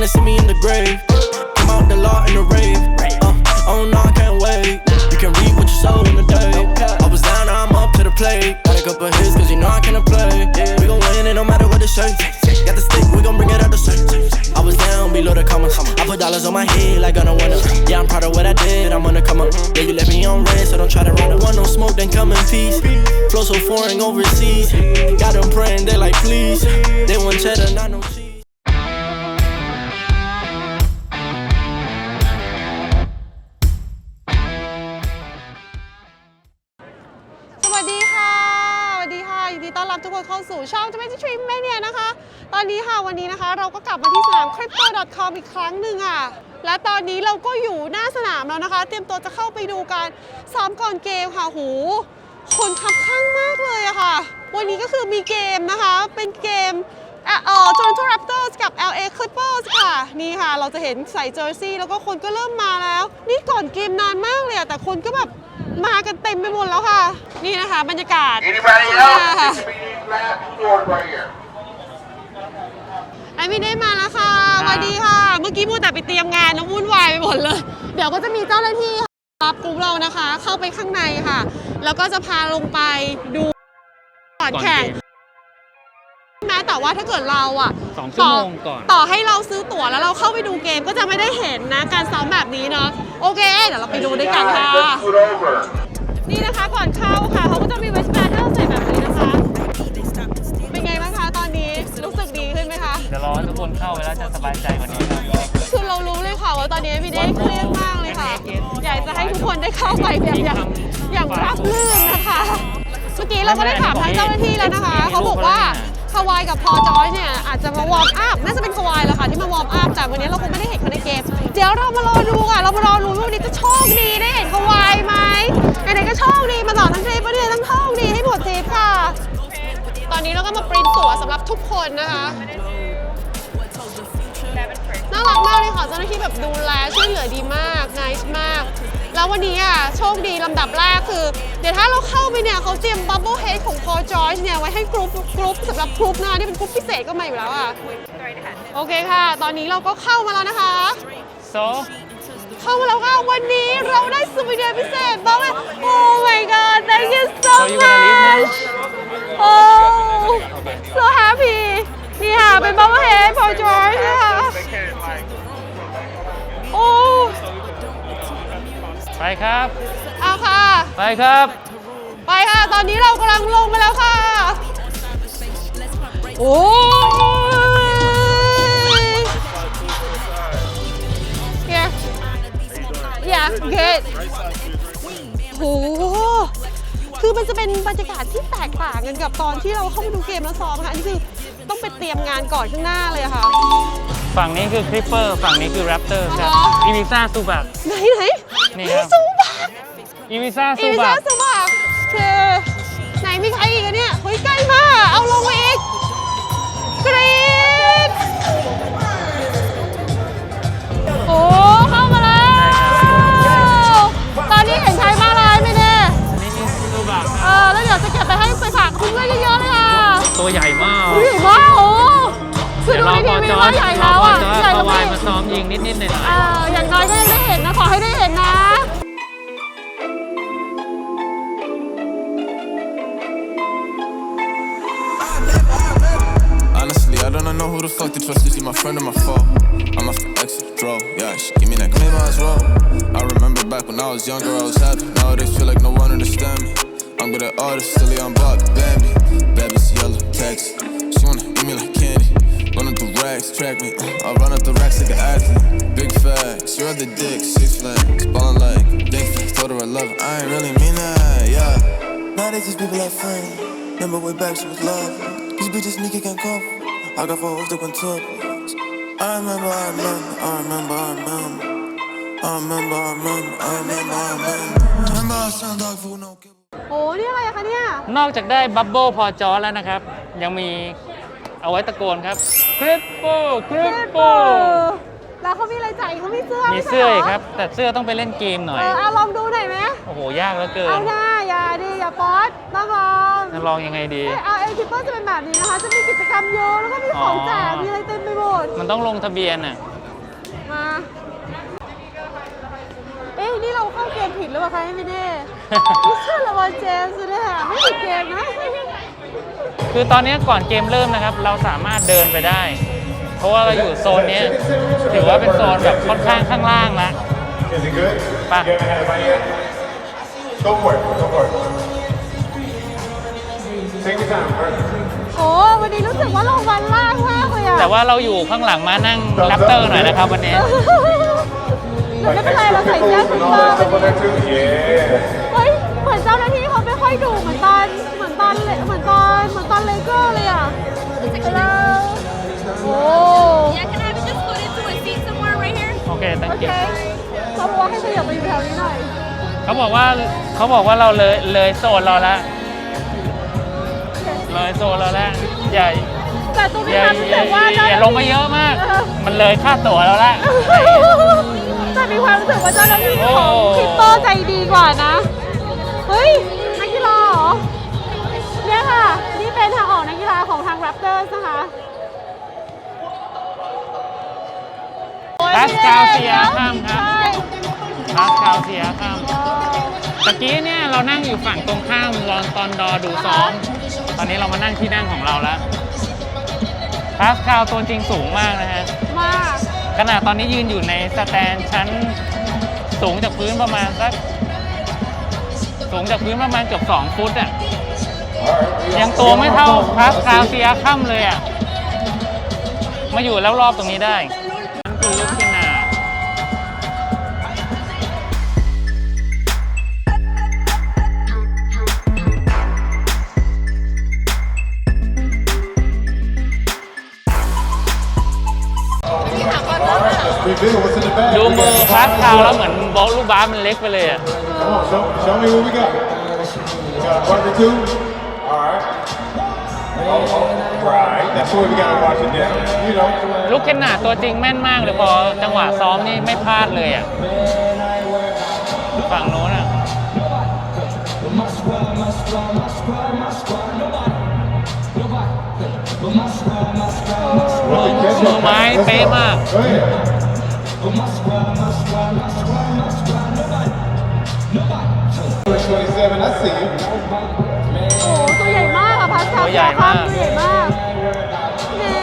they see me in the grave. Come out the law in the rave. Uh, oh no, I can't wait. You can read what you sow in the day. I was down, now I'm up to the plate. Got a couple hits, cause you know I can't play. We gon' win it no matter what they say. Got the stick, we gon' bring it out the safe. I was down below the commas. I put dollars on my head like on a winner. Yeah, I'm proud of what I did, I'm gonna come up. Yeah, you left me on red, so don't try to run it. Want no smoke, then come in peace. Flow so foreign overseas. Got them praying, they like, please. They want cheddar, not no ทุกคนเข้าสู่ช่อง23 Stream Mania นะคะ ตอนนี้ค่ะวันนี้นะคะ เราก็กลับมาที่สนาม crypto.com อีกครั้งหนึ่งอะและตอนนี้เราก็อยู่หน้าสนามแล้วนะคะ เตรียมตัวจะเข้าไปดูการซ้อมก่อนเกมค่ะหูคนคับข้างมากเลยอะค่ะ วันนี้ก็คือมีเกมนะคะ เป็นเกมเอ่อเอ่อ Toronto Raptors กับ LA Clippers ค่ะ นี่ค่ะ เราจะเห็นใส่เจอร์ซี่ แล้วก็คนก็เริ่มมาแล้ว นี่ก่อนเกมนานมากเลยอะแต่คนก็แบบมากันเต็มไปหมดแล้วค่ะ นี่นะคะ บรรยากาศ Anybody Yeah. else? This will be the last resort right here. ไอมินได้มาแล้วค่ะสวัสดีค่ะ เมื่อกี้มูแต่ไปเตรียมงานแล้ววุ่นวายไปหมดเลย เดี๋ยวก็จะมีเจ้าหน้าที่รับกลุ่มเรานะคะ เข้าไปข้างในค่ะ แล้วก็จะพาลงไปดูก่อนแข่งแม้แต่ว่าถ้าเกิดเราอะสองชั่วโมงก่อน ต่อให้เราซื้อตั๋วแล้วเราเข้าไปดูเกมก็จะไม่ได้เห็นนะ การซ้อมแบบนี้เนาะ โอเค เดี๋ยวเราไปดูด้วยกันค่ะ Let's scoot over. นี่นะคะก่อนเข้าค่ะ คนเข้าไปแล้วจะสบายใจกว่านี้ครับคือเรารู้เลยค่ะว่าตอนนี้พี่เด้เครียดมากเลยค่ะ อยากจะให้ทุกคนได้เข้าไปแบบอย่างอย่างรับลื่นนะคะ เมื่อกี้เราก็ได้ถามทางเจ้าหน้าที่แล้วนะคะ เขาบอกว่าคาวายกับพอจอยเนี่ยอาจจะมาวอร์มอัพน่าจะเป็นคาวายแหละค่ะที่มาวอร์มอัพแต่วันนี้เราคงไม่ได้เห็นเขาในเกม เดี๋ยวเรามารอดูค่ะ เรามารอดูว่าวันนี้จะโชคดีได้เห็นคาวายไหมไหนๆก็โชคดีมาต่อทั้งทริปวันนี้ต้องโชคดีให้หมดทริปค่ะ ตอนนี้เราก็มาปริ้นตั๋วสำหรับทุกคนนะคะ น่ารักมากเลยค่ะเจ้าหน้าที่แบบดูแลช่วยเหลือดีมากน c e มาก แล้ววันนี้อะโชคดีลำดับแรกคือ เดี๋ยวถ้าเราเข้าไปเนี่ยเขาเตรียมบับเบิลเฮดของพอจอยเนี่ยไว้ให้กรุ๊ปกรุ๊ปสำหรับกรุ๊ปนะที่เป็นกรุ๊ปพิเศษก็มาอยู่แล้วอะโอเคค่ะ ตอนนี้เราก็เข้ามาแล้วนะคะโซเข้ามาแล้วค่ะวันนี้เราได้สวิเดียพิเศษบ้างเลย Oh my god thank you so So you gonna leave now? much Oh so happy นี่ค่ะ เป็นบับเบิลเฮดพอจอยค่ะโอ้ ไปครับ เอาค่ะ ไปครับ ไปค่ะ ตอนนี้เรากำลังลงไปแล้วค่ะ โอ้ย yeah yeah good โห คือมันจะเป็นบรรยากาศที่แตกต่างกันกับตอนที่เราเข้าไปดูเกมแล้วซ้อมค่ะอันนี้คือต้องไป เตรียมงานก่อนข้างหน้าเลยอะค่ะ ฝั่งนี้คือคลิปเปอร์ฝั่งนี้คือแรปเตอร์ครับอ๋ออีวิซ่าซูบัก ไหนไหนนี่เฮ้ครัยบซูบักอีวิซ่าอีซูวิบัซ่ากสมัครเธอไหนมีใครอีกอะเนี่ยเฮ้ยใกล้มาก เอาลงมาอีกกรี๊ดโอ้เข้ามาแล้ว ตอนนี้เห็นใครมาลายไหมเนี่ย นี่คือซูบักเออแล้วเดี๋ยวจะเก็บไปให้ไปฝากคุณเพื่อนเยอะๆเลยค่ะ ตัวใหญ่มากอุ้ยใหญ่มากโอ้คือเดี๋ยวดูรอในพทีอวีจอว่าใหญ่แล้วอะรอพอจใหญ่อแล้ววาไม่ยมาซ้อมยิงนิดๆหน่อยเอออย่างน้อยก็ยังได้เห็นนะ ขอให้ได้เห็นนะ Honestly, I don't know who the fuck to trust. Is she my friend or my foe? I'm off the exit, draw. Yeah, she give me that claim as well. I remember back when I was younger, I was happy. Nowadays, feel like no one understand me. I'm good at artists, silly, I'm Bob Bambi. Baby's yellow, text. She wanna eat me like candy. Run up the racks, track me. uh, I run up the racks like an athlete. Big facts, you're the dick, six flags. Ballin' like big facts, told her I love her. I ain't really mean that, yeah. Nowadays these people are funny. Remember way back she was lovely. These bitches sneaky can't come. I got four hoes that went to I remember, I remember, I remember, I remember. I remember, I remember, I remember, I remember. Remember I sound dog food, no kibble. โอ้นี่อะไรอะคะเนี่ย นอกจากได้บับเบิลพอจอแล้วนะครับ ยังมีเอาไว้ตะโกนครับคลิปเปอร์คลิปเปอร์แล้วเขามีอะไรจ่ายเขามีเสื้อมีไใช่เสื้อหอีกครับ แต่เสื้อต้องไปเล่นเกมหน่อเอยอเอาลองดูหน่อยไหมโอ้โห ยากเหลือเกิเอานหน้าอย่าดิอย่าป๊อตต้องลองจะลองยังไงดี เอ้ยเอาเอลทิปเปอร์จะเป็นแบบนี้นะคะ จะมีกิจกรรมเยอะแล้วก็มีของแจกอ๋อมีอะไรเต็มไปหมด มันต้องลงทะเบียนอะ มา เอ้ยนี่เราเข้าเกมผิดหรือเปล่าคะไม่แน่ไม่ใช่ละบอลเจมส์เลยค่ะไม่ผิดเกมนะ คือตอนนี้ก่อนเกมเริ่มนะครับ เราสามารถเดินไปได้ เพราะว่าเราอยู่โซนเนี้ยถือว่าเป็นโซนแบบค่อนข้างข้างล่างละ Is it good? Bye. You haven't had it by yet? Go for it. Go for it. Take your time. bro. โอ้วันนี้รู้สึกว่าเราวันล่างมากเลยอะแต่ว่าเราอยู่ข้างหลังมานั่งแรปเตอร์หน่อยนะครับวันนี้ เราไม่เป็นไรเราใส่เสื้อ and คุม all เตอ that ร์ stuff on there too? Yeah. เฮ้ยเหมือนเจ้าหน้าที่เขาไม่ค่อยดูเหมือนตอนเหมื อนตอนเลเหมือนตอนเหมือนตอนเลเกอร์เลยอะแล้วโอ้ Yeah, can I have it just put into a seat somewhere right here? โอเค โอ thank เค you เขาบอกว่าให้ขยับไปอยู่แถวนี้หน่อย เขาบอกว่าเขาบอกว่าเราเลยเลยโซนเราแล้วเลยโซนเราแล้วอย่าแต่ตัวอนี้ย่านะรู้อย่าสึกว่าอย่าอย่าลงมาเยอะมาก มันเลยค่าตั๋วเราแล้วแต่มีความรู้สึกว่าเจ้าหน้าที่ของโอ้ คริปโตใจดีกว่านะ เฮ้ย เป็นทางออกนักกีฬาของทาง Raptors นะคะพาสคาลเซียข้ามครับใช่พาสคาลเซียข้ามตะกี้เนี่ยเรานั่งอยู่ฝั่งตรงข้ามรอนตอนดอดูซ้อม ตอนนี้เรามานั่งที่นั่งของเราแล้วพาสคาลตัวจริงสูงมากนะฮะ มาก ขนาดตอนนี้ยืนอยู่ในสแตนชั้นสูงจากพื้นประมาณสัก สูงจากพื้นประมาณเกือบ2ฟุตอะ ยังตัวไม่เท่าพาสคาลเซียค่ำเลยอะ มาอยู่แล้วรอบตรงนี้ได้นั่นคือลูกเกนา Reveal what's in the bag. ดูมือพาสคาลแล้วเหมือนบอลลูกบาสมันเล็กไปเลยอะ Come on, show, show me what we got. We got one or two. All right. Right. That's what we gotta watch it down. You know. ลูกเคนนาตัวจริงแม่นมากเลยพอจังหวะซ้อมนี่ไม่พลาดเลยอะฝั่งโน้นอะมือมือไม้เป๊ะมาก Go ahead. Twenty-seven. I see you. ตัวใหญ่มาก ตัวใหญ่มากเน่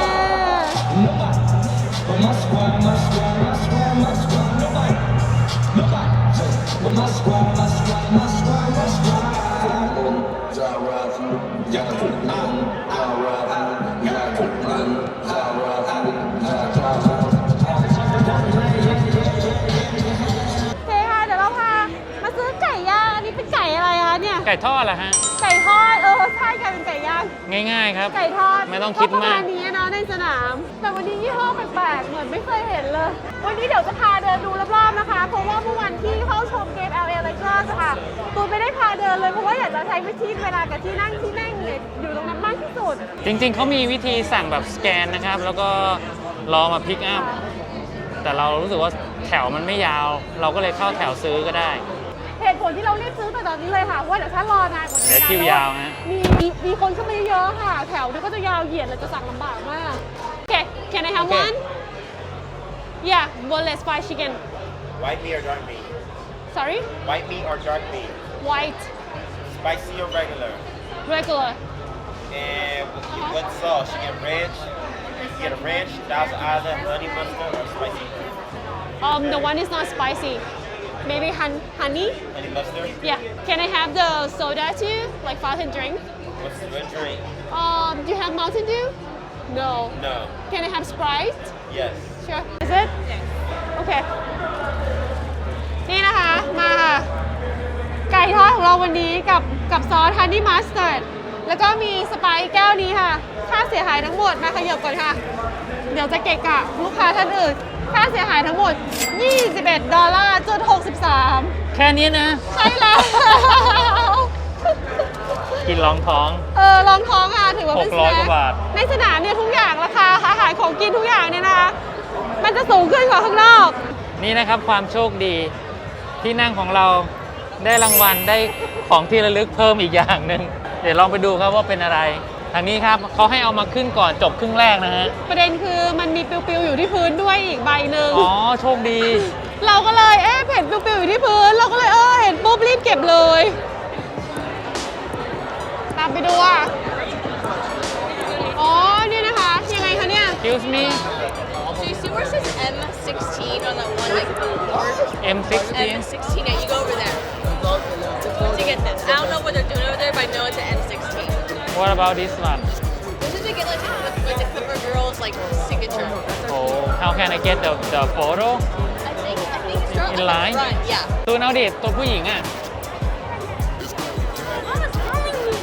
โอเคค่ะเดี๋ยวเราพามาซื้อไก่ย่าง อันนี้เป็นไก่อะไรคะเนี่ย ไก่ทอดเหรอฮะ ไก่ท อดเออใช่กลายเป็นไก่ย่าง ง่ายๆครับ ไก่ทอดไม่ต้องคิดประมากมาณนี้นะในสนาม แต่วันนี้ยี่ห้อแปลกๆเหมือนไม่เคยเห็นเลย วันนี้เดี๋ยวจะพาเดินดูรอบๆนะคะ เพราะว่าเมื่อวันที่เข้าชมเกม LA Lakers อะค่ะตูนไม่ได้พาเดินเลยเพราะว่าอยากจะใช้วิธีเวลากับที่นั่งที่นั่งเนี่ยอยู่ตรงนั้นมากที่สุด จริงๆ เขามีวิธีสั่งแบบสแกนนะครับ แล้วก็รอมาพิกอัพ แต่เรารู้สึกว่าแถวมันไม่ยาว เราก็เลยเข้าแถวซื้อก็ได้ เหตุผลที่เรารีบซื้อแต่ตอนนี้เลยค่ะเพราะว่าเดี๋ยวถ้ารอนานกว่านี้เดี๋ยวคิวยาวฮะมีมีมีคนเข้ามาเยอะๆค่ะ แถวเนี่ยก็จะยาวเหยียดเลยจะสั่งลำบากมาก โอเค can I have Okay. one yeah boneless fried chicken White meat or dark meat? sorry White meat or dark meat? white Spicy or regular? regular And what, what sauce? You get ranch, you get a ranch, Thousand Island, honey mustard, or spicy um the one is not spicy maybe hun- honey honey mustard? yeah can I have the soda too like fountain drink What's the drink? um do you have Mountain Dew no No. can I have Sprite Yes. Sure. Is it? Okay. นี่นะคะ มาค่ะ ไก่ทอดของเราวันนี้กับกับซอสฮันนี่มัสตาร์ดแล้วก็มีสไปซ์แก้วนี้ค่ะ ค่าเสียหายทั้งหมดมาขยับก่อนค่ะ เดี๋ยวจะเกะกะลูกค้าท่านอื่นค่าเสียหายทั้งหมด 21 ดอลลาร์จน63 แค่นี้นะ ใช่แล้ว กินรองท้อง เออรองท้องอะถือว่าเป็น600กว่าแน็คบาท ในสนามเนี่ยทุกอย่างราคาอาหารของกินทุกอย่างเนี่ยนะคะมันจะสูงขึ้นกว่าข้างนอก นี่นะครับความโชคดีที่นั่งของเราได้รางวัลได้ของที่ระลึกเพิ่มอีกอย่างหนึ่งเดี๋ยวลองไปดูครับว่าเป็นอะไร ทางนี้ครับเขาให้เอามาขึ้นก่อนจบครึ่งแรกนะฮะ ประเด็นคือมันมีปิวๆอยู่ที่พื้นด้วยอีกใบหนึ่ง อ๋อ โชคดี เราก็เลยเอ๊ะเห็นปิวๆอยู่ที่พื้น เราก็เลยเออเห็นปุ๊บรีบเก็บเลย ตามไปดูอะ อ๋อ นี่นะคะ ยังไงคะเนี่ย excuse me So you see where it says M16 on that one like board? M16 M16, what about this one This is to get like with, with the Clipper Girls like signature. oh how can I get the the photo I think I think it's from In like, line? the front, yeah. ตัวเอาดิตัวผู้หญิงอะ Mama's telling me.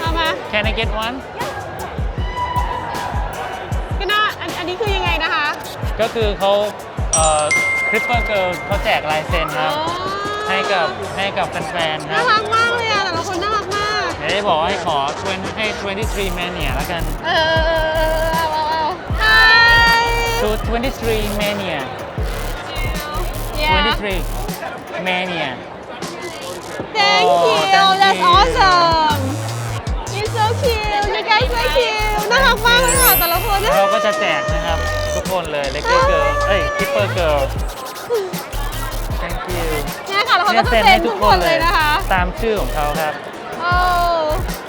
เอามา can I get one ก็น่าอันอันนี้คือยังไงนะคะ ก็คือเขาเอ่อคริปเปอร์เกิลเขาแจกลายเซ็นครับ อ๋อให้กับให้กับแฟนๆคน่ารับ รัก มากเดี๋ยวจะบอกให้ขอ20ให้23 mania แล้วกันเออเออเออเอาเอาเอา Hi to 23 mania yeah 23 mania thank Oh, you thank that's you. awesome you're so cute you guys so cute น่ารักมากเลยค่ะแต่ละคนน่าเรารักก็จะแจกนะครับ ทุกคนเลยเล็กเกิร์เอ้ยคิปเปอร์เกิร์ thank you เนี่ยค่ะแล้วเขาเนี่ก็ยจะเซ็นเซ็ให้นทุทุกกคคนนเลเลยยนะคะ ตามชื่อของเขาครับ oh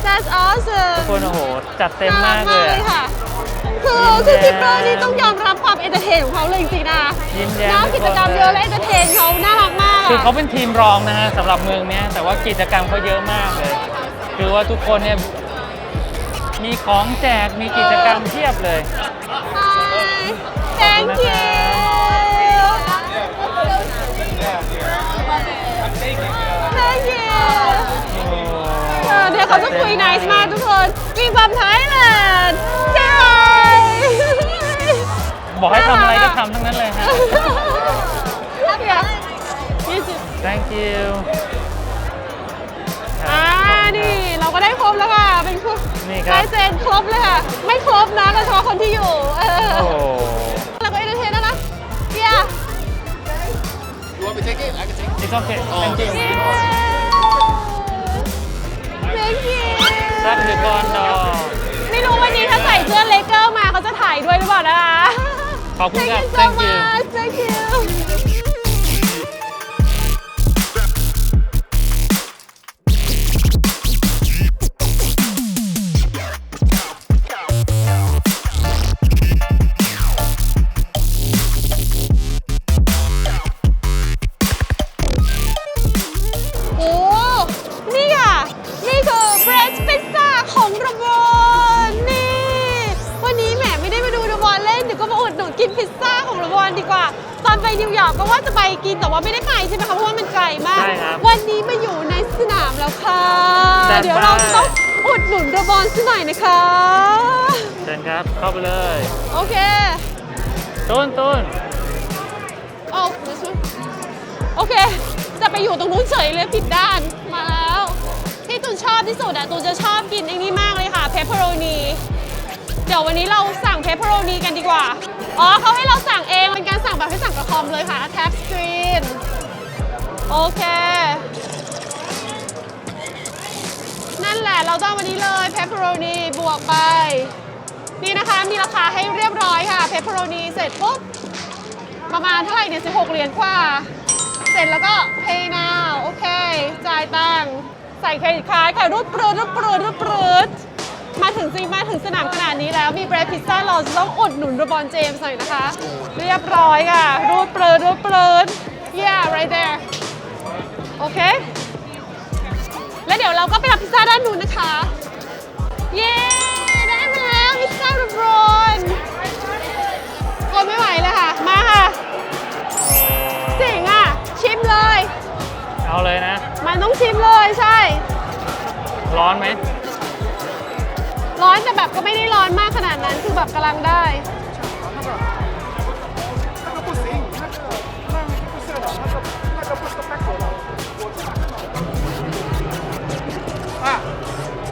that's awesome ทุกคนโอ้โห จัดเต็มมากเลยน่รัอะ ค่ะ คือคือคิปเปอร์นี่ต้องยอมรับความเอนเตอร์เทนของเขาเลยจริงๆนะยิ้มแย้มน่าทุกิกคนจกรรมเยอะและเอนเตอร์เทนเขาน่ารักมากะคือเขาเป็นทีมรองนะฮะสำหรับเมืองเนี้ยแต่ว่ากิจกรรมเขาเยอะมากเลย คือว่าทุกคนเนี่ยมีของแจกมีกิจกรรมเพียบเลย Hi thank you thank you เอ อเนี่ยเขาจะคุย nice มากทุกคนมีความไทยแลนด์ใช่ บอกให้ทำอะไรก็ทำทั้งนั้นเลยฮะ Yeah. You too. thank you อ่านี่เราก็ได้ครบแล้วค่ะ เป็นครบนี่ครับ ลายเซ็นครบเลยค่ะ ไม่ครบนะโดยเฉพาะคนที่อยู่ เออ โอ้โหแล้วก็เอนเตอร์เทนแล้วนะเยี่ย it's okay thank you thank you ซักหรือกอนดอไม่รู้วันนี้ถ้าใส่เสื้อเลเกอร์มาเขาจะถ่ายด้วยหรือเปล่านะคะ ขอบคุณครับ Thank you so thank you much thank you หนุนระบอนสักหน่อยนะคะ เชิญครับ เข้าไปเลยโอเค ต้นต้นเอาโอเค จะไปอยู่ตรงนู้นเฉยเลยผิดด้านมาแล้ว ที่ตูนชอบที่สุดอะตูนจะชอบกินไอ้นี่มากเลยค่ะเพปเปอโรนีเดี๋ยววันนี้เราสั่งเพปเปอโรนีกันดีกว่า อ๋อเขาให้เราสั่งเองเป็นการสั่งแบบให้สั่งกับคอมเลยค่ะ tap screen โอเค นั่นแหละเราต้องวันนี้เลยเพปเปอโรนีบวกไป นี่นะคะมีราคาให้เรียบร้อยค่ะเพปเปอโรนีเสร็จปุ๊บประมาณเท่าไหร่เนี่ย16เหรียญกว่า เสร็จแล้วก็ pay now โอเค จ่ายตังค์ใส่เครดิตการ์ดค่ะรูดปรืดรูดปรืดรูดปรืดมาถึงจริงมาถึงสนามขนาดนี้แล้วมีเบรดพิซซ่าเราจะต้องอุดหนุนรบอนเจมส์หน่อยนะคะ เรียบร้อยค่ะ รูดปรืดรูดปรืด yeah right there โอเค แล้วเดี๋ยวเราก็ไปรับพิซซ่าด้านนู้นนะคะ เย้ ได้มาแล้วพิซซ่าระบอนทนไม่ไหวเลยค่ะ มาค่ะเจ๋งอะ ชิมเลย เอาเลยนะ มันต้องชิมเลยใช่ ร้อนไหม ร้อนแต่แบบก็ไม่ได้ร้อนมากขนาดนั้นคือแบบกำลังได้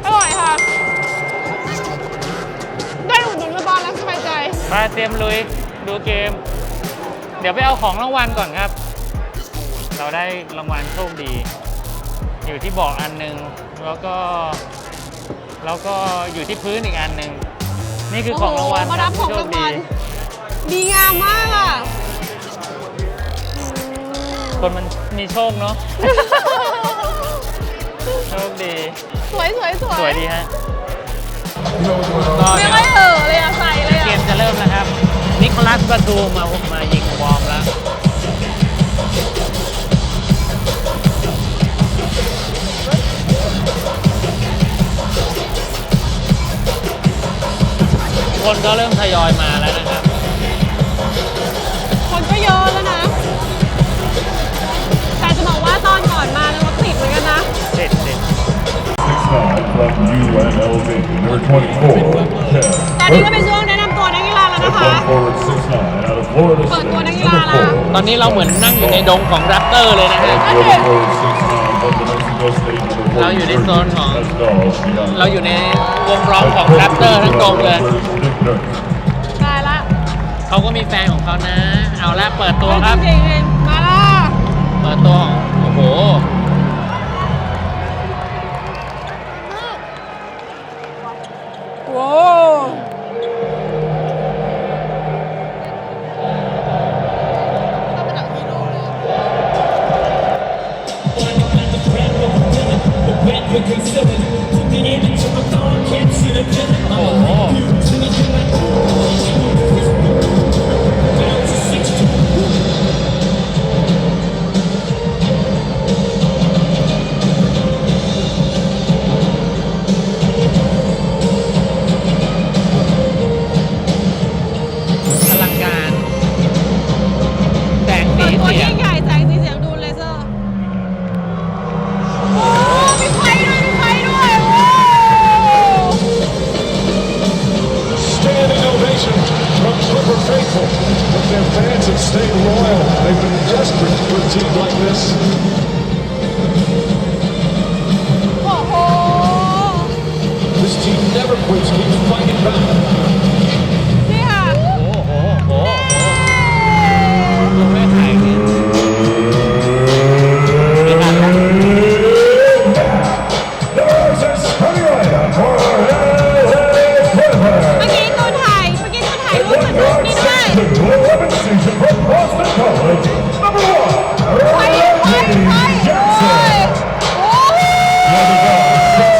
อร่อยค่ะ ได้อุดหนุนระบอลแล้วสบายใจ มาเตรียมลุยดูเกม เดี๋ยวไปเอาของรางวัลก่อนครับ เราได้รางวัลโชคดี อยู่ที่เบอกอันหนึงแล้วก็ แล้วก็อยู่ที่พื้นอีกอันหนึ่งนี่คือของรางวัลโอ้โหมารับของผู้โชราคงดีวัล ดีงามมากอะ คนมันมีโชคเนาะโชค ดี สวยสวยสวยสวยดีฮะ You know what's going on? ก็ไม่เดี๋ยวค่อยเออเลยอะใส่เลยเกอะมจะเริ่มแล้วครับ นิโคลัสบาตูมามายิงวอร์มแล้วคนก็เริ่มทยอยมาแล้วนะครับ from UNLV, number 24, Kev ตอนนี้ก็เป็นช่วงแนะนำตัวนักกีฬาแล้วนะคะ One forward 6'9 out of Florida เปิดตัว State, นักกีฬา number ละ four. ตอนนี้เราเหมือนนั่งอยู่ในดงของแรปเตอร์เลยนะฮะ Florida forward 6'9 from the Mexico State, number เราอยู่ในโซนของ That's dogs behind. เราอยู่ในวงล้อมของแรปเตอร์ทั้งตรงเลย Nick Nurse. ตายละเขาก็มีแฟนของเขานะ เอาละเปิดตัวครับ จริงๆมาละเปิดตัวของโอ้โห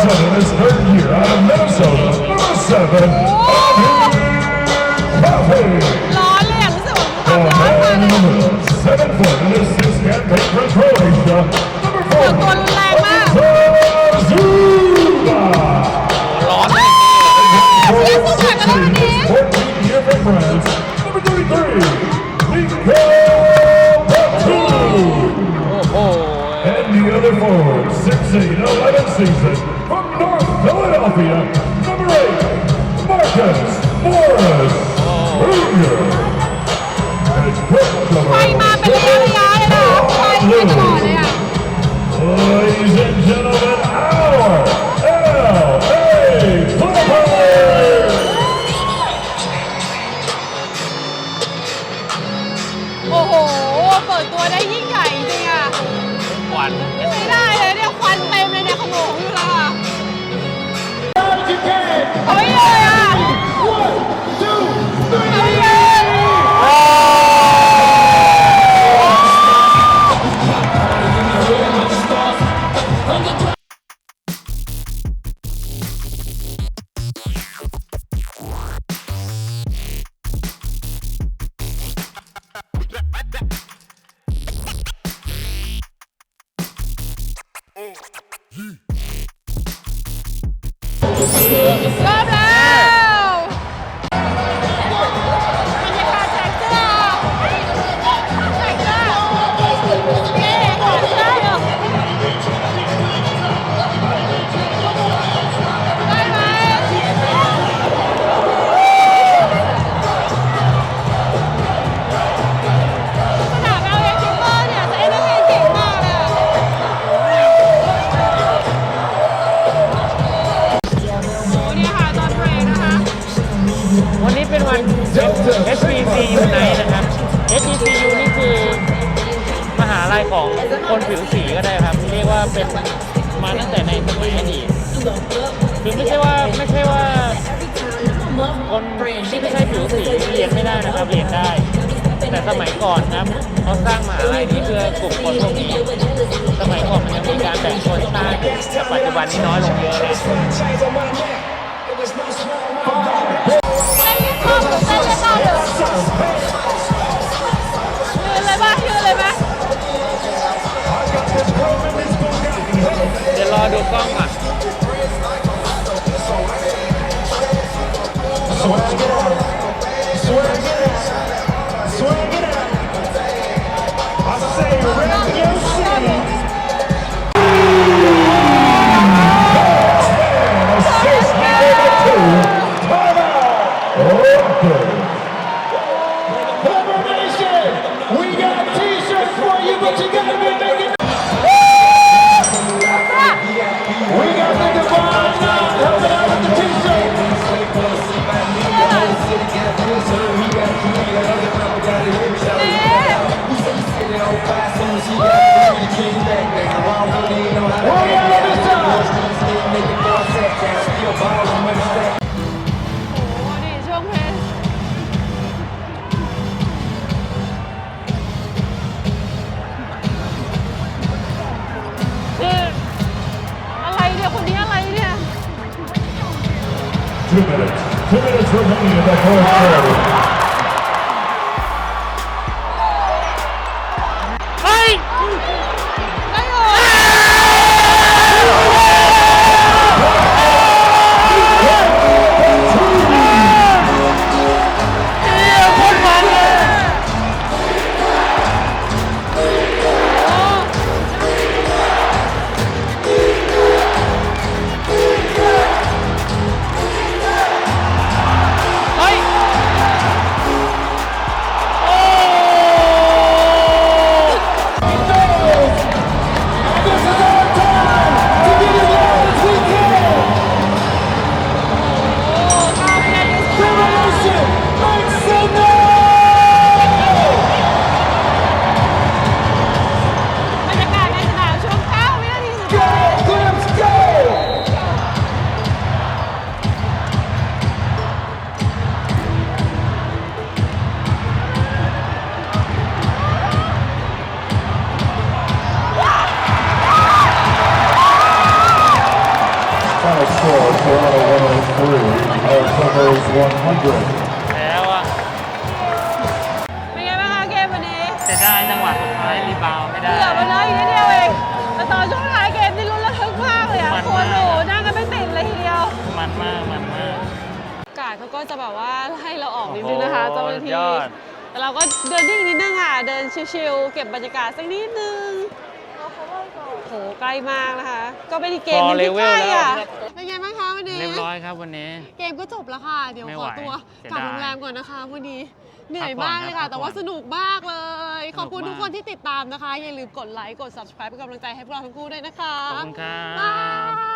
ก Zuma. ร้อนเลยเสียงสุดท้ายกันแล้ววันนี้14 year from France, number 33, Nico Batum. โอ้โห And the other forward, 6'8", 11 season, Yes! Oh, yes! เคนผิวสีก็ได้ครับ เรียกว่าเป็นมาตั้งแต่ในสมัยอดีตคือไม่ใช่ว่าไม่ใช่ว่า คนที่ไม่ใช่ผิวสีเรียนไม่ได้นะครับเรียนได้ แต่สมัยก่อนครับเขาสร้างมหาลัยนี้เพื่อกลุ่มคนพวกนี้ สมัยก่อนมันยังมีการแบ่งชนชาติแต่ปัจจุบันนี้น้อยลงเยอะเลยยืน อดูกล้องก่อน Swag it out. Swag Two minutes remaining in the แล้วอะเป็นไงบ้างคะเกมวันนี้เสียดายจังหวะสุดท้ายรีบาวไม่ได้เกือบไปแล้วอีกนิดเดียวเองแต่ตอนช่วงท้ายเกมนี่ลุ้นระทึกมากเลยอะมันโคมากนหนูนั่งกันไม่ติดเลยทีเดียว มันมากมันมาก กาดเขาก็จะแบบว่าให้เราออกนิดนึงนะคะโอ้โหเจ้าหน้าที่ยอด แต่เราก็เดินนิ่งนิดนึงอะ เดินชิวๆเก็บบรรยากาศสักนิดนึงโหใกล้มากนะคะ ก็เป็นอีกเกมหนึงที่ใกล้อะเป็นไงบ้าง เรียบร้อยครับวันนี้ เกมก็จบแล้วค่ะ เดี๋ยวไม่ขไหวอตัวเสียกลับดายโรงแรมก่อนนะคะวันนี้เหนื่อยพักผ่อนมากเลยค่ะครับแต่ว่าพักผ่สอนนุกมากเลย ขอบคุณสนุกมาก ทุกคนที่ติดตามนะคะ อย่าลืมกดไลค์ กด subscribe เป็นกำลังใจให้พวกเราทั้งคู่ด้วยนะคะขอบคุณครับบ๊าย